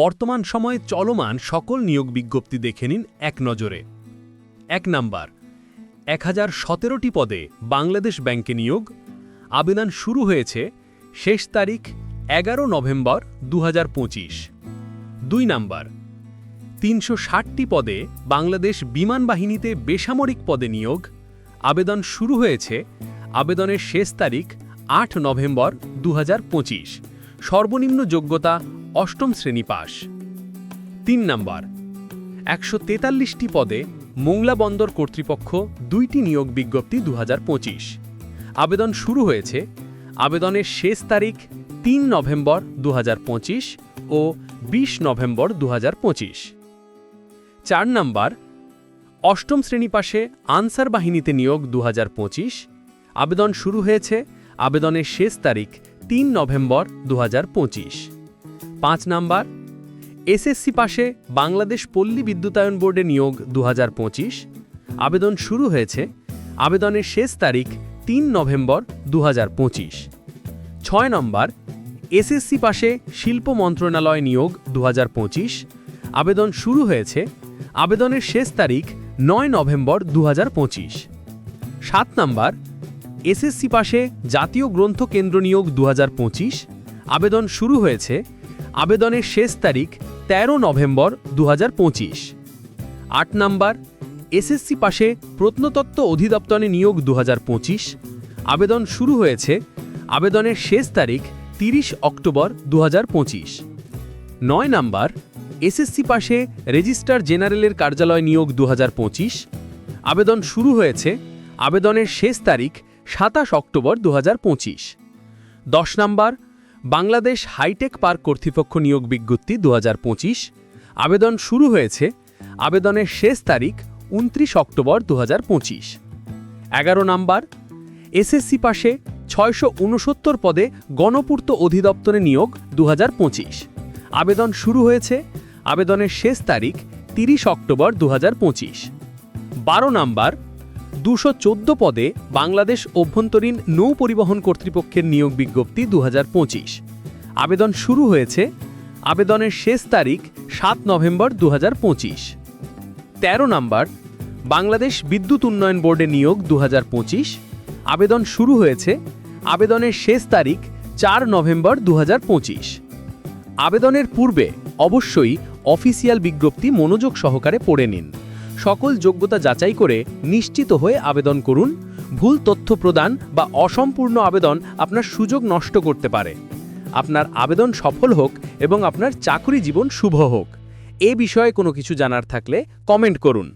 বর্তমান সময়ে চলমান সকল নিয়োগ বিজ্ঞপ্তি দেখে নিন এক নজরে। এক নাম্বার, এক হাজার সতেরোটি পদে বাংলাদেশ ব্যাংকে নিয়োগ। আবেদন শুরু হয়েছে শেষ তারিখ এগারো নভেম্বর দু দুই নাম্বার, তিনশো ষাটটি পদে বাংলাদেশ বিমান বাহিনীতে বেসামরিক পদে নিয়োগ। আবেদন শুরু হয়েছে আবেদনের শেষ তারিখ আট নভেম্বর দু হাজার পঁচিশ। সর্বনিম্ন যোগ্যতা অষ্টম শ্রেণি পাস তিন নাম্বার, একশো তেতাল্লিশটি পদে মোংলা বন্দর কর্তৃপক্ষ দুইটি নিয়োগ বিজ্ঞপ্তি দু হাজার পঁচিশ। আবেদন শুরু হয়েছে আবেদনের শেষ তারিখ তিন নভেম্বর দু হাজার পঁচিশ ও ২০ নভেম্বর দু চার নাম্বার, অষ্টম শ্রেণি পাশে আনসার বাহিনীতে নিয়োগ দু হাজার পঁচিশ। আবেদন শুরু হয়েছে আবেদনের শেষ তারিখ তিন নভেম্বর দু হাজার পঁচিশ। পাঁচ নাম্বার, এসএসসি পাশে বাংলাদেশ পল্লী বিদ্যুতায়ন বোর্ডে নিয়োগ দু হাজার পঁচিশ। আবেদন শুরু হয়েছে আবেদনের শেষ তারিখ তিন নভেম্বর দু ছয় নম্বর, এসএসসি পাশে শিল্প মন্ত্রণালয় নিয়োগ দু হাজার পঁচিশ। আবেদন শুরু হয়েছে আবেদনের শেষ তারিখ নয় নভেম্বর দু সাত নম্বর, এসএসসি পাশে জাতীয় গ্রন্থ কেন্দ্র নিয়োগ দু হাজার পঁচিশ। আবেদন শুরু হয়েছে আবেদনের শেষ তারিখ ১৩ নভেম্বর দু আট নম্বর, এসএসসি পাশে প্রত্নতত্ত্ব অধিদপ্তরে নিয়োগ দু হাজার পঁচিশ। আবেদন শুরু হয়েছে আবেদনের শেষ তারিখ ৩০ অক্টোবর দু নয় নাম্বার, এসএসসি পাশে রেজিস্ট্রার জেনারেলের কার্যালয় নিয়োগ দু হাজার পঁচিশ। আবেদন শুরু হয়েছে আবেদনের শেষ তারিখ সাতাশ অক্টোবর দু হাজার পঁচিশ। দশ নাম্বার বাংলাদেশ হাইটেক পার্ক কর্তৃপক্ষ নিয়োগ বিজ্ঞপ্তি দু হাজার পঁচিশ। আবেদন শুরু হয়েছে আবেদনের শেষ তারিখ উনত্রিশ অক্টোবর দু হাজার এগারো নাম্বার, এসএসসি পাশে ছয়শো উনসত্তর পদে গণপূর্ত অধিদপ্তরে নিয়োগ দু হাজার পঁচিশ। আবেদন শুরু হয়েছে আবেদনের শেষ তারিখ তিরিশ অক্টোবর দু হাজার বারো নাম্বার দুশো পদে বাংলাদেশ অভ্যন্তরীণ নৌ পরিবহন কর্তৃপক্ষের নিয়োগ বিজ্ঞপ্তি দু হাজার পঁচিশ। আবেদন শুরু হয়েছে আবেদনের শেষ তারিখ সাত নভেম্বর দু হাজার পঁচিশ। তেরো নম্বর, বাংলাদেশ বিদ্যুৎ উন্নয়ন বোর্ডে নিয়োগ দু হাজার পঁচিশ। আবেদন শুরু হয়েছে আবেদনের শেষ তারিখ চার নভেম্বর দু হাজার পঁচিশ। আবেদনের পূর্বে অবশ্যই অফিসিয়াল বিজ্ঞপ্তি মনোযোগ সহকারে পড়ে নিন। সকল যোগ্যতা যাচাই করে নিশ্চিত হয়ে আবেদন করুন, ভুল তথ্য প্রদান বা অসম্পূর্ণ আবেদন আপনার সুযোগ নষ্ট করতে পারে। আপনার আবেদন সফল হোক এবং আপনার চাকরি জীবন শুভ হোক। এ বিষয়ে কোনো কিছু জানার থাকলে কমেন্ট করুন।